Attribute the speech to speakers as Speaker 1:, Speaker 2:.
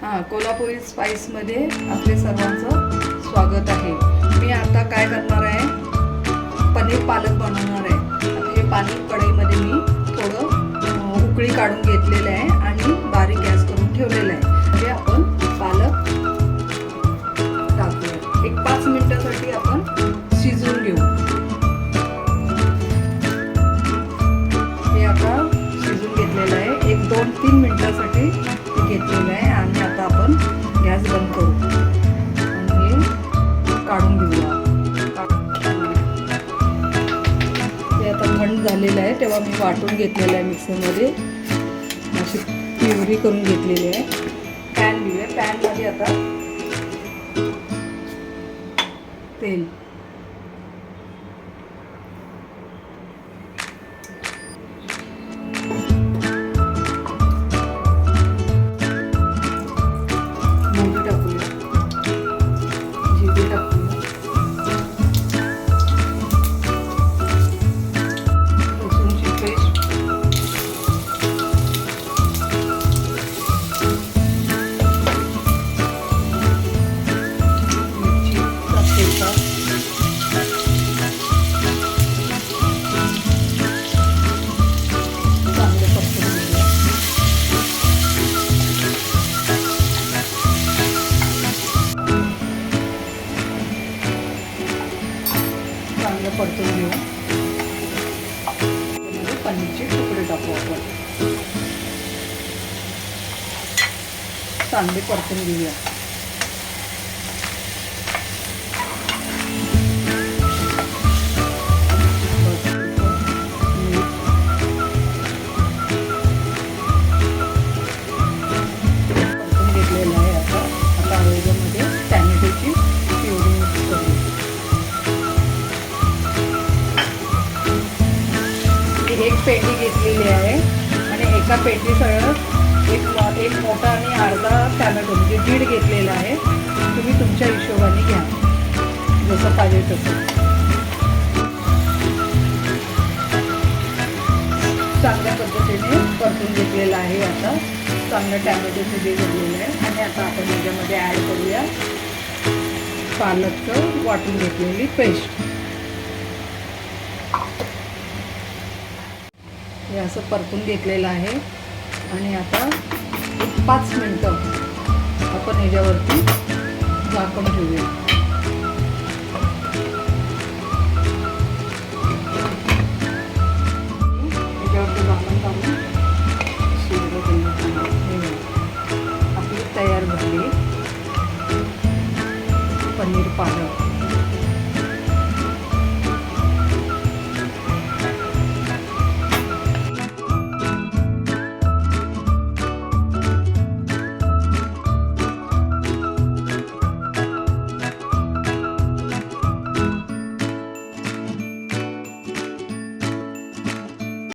Speaker 1: हां कोल्हापुरी स्पाईसमध्ये आपले सर्वांचं स्वागत आहे. मी आता काय करणार आहे? पनीर पालक बनवणार आहे. हे पाणी कढईमध्ये मी थोडं उकळी काढून घेतलेलं आहे आणि बारीक गॅस करून ठेवलेलं आहे. म्हणजे आपण पालक टाकूया. एक पाच मिनटासाठी आपण शिजवून घेऊ. हे आता शिजून घेतलेलं आहे. एक दोन तीन मिनटासाठी हे थंड झालेलं आहे तेव्हा मी वाटून घेतलेलं आहे मिक्सरमध्ये अशी प्युरी करून घेतलेली आहे. पॅन घेऊया. पॅनमध्ये आता तेल. परतून घेऊ त्यामध्ये म्हणजे पनीरचे तुकडे टाकू आपण. कांदे परतून घेऊया. पेटी घेतलेली आहे. आणि एका पेटी सगळं एक एक मोठा आणि अर्धा टॅमॅटो म्हणजे दीड घेतलेला आहे. तुम्ही तुमच्या हिशोबाने घ्या. जसं पाहिजे तसं. चांगल्या पद्धतीने परतून घेतलेलं आहे आता. चांगलं टॅमॅटोचं बी घेतलेलं आहे. आणि आता आपण याच्यामध्ये ॲड करूया. पालकचं वाटून घेतलेली पेस्ट हे असं परतून घेतलेलं आहे. आणि आता एक पाच मिनटं आपण ह्याच्यावरती झाकून ठेवूया. ह्याच्यावरती झाकण टाकून शिजलं आपली तयार झाली पनीर पालक.